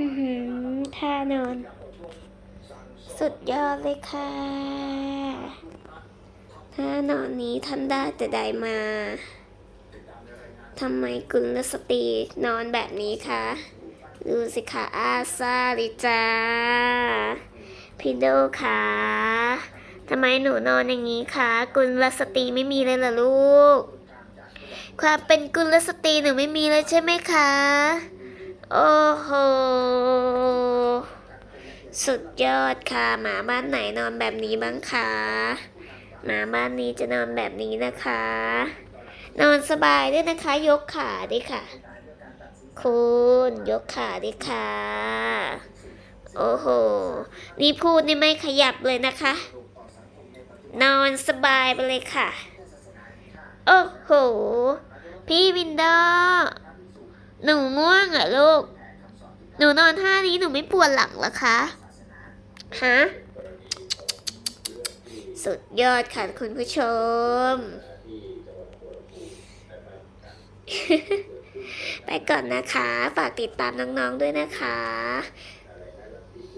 อือหือท่านอน สุดยอดเลยค่ะ ท่านอนนี้ท่านได้แต่ใดมาทำไมกุลสตรีนอนแบบนี้คะ ดูสิคะอาซาลิจ้าพี่โดคะทำไมหนูนอนอย่างนี้คะ กุลสตรีไม่มีเลยเหรอลูก ความเป็นกุลสตรีหนูไม่มีเลยใช่ไหมคะ โอ้โห สุดยอดค่ะ หมาบ้านไหนนอนแบบนี้บ้างคะหมาบ้านนี้จะนอนแบบนี้นะคะ นอนสบายด้วยนะคะ ยกขาด้วยค่ะ คุณยกขาด้วยค่ะ โอ้โห นี่พูดนี่ไม่ขยับเลยนะคะ นอนสบายไปเลยค่ะ โอ้โห พี่วินดว์หนูง่วงเหรอลูก หนูนอนท่านี้หนูไม่ปวดหลังหรอคะ ฮะสุดยอดค่ะคุณผู้ชม ไปก่อนนะคะ ฝากติดตามน้องๆด้วยนะคะ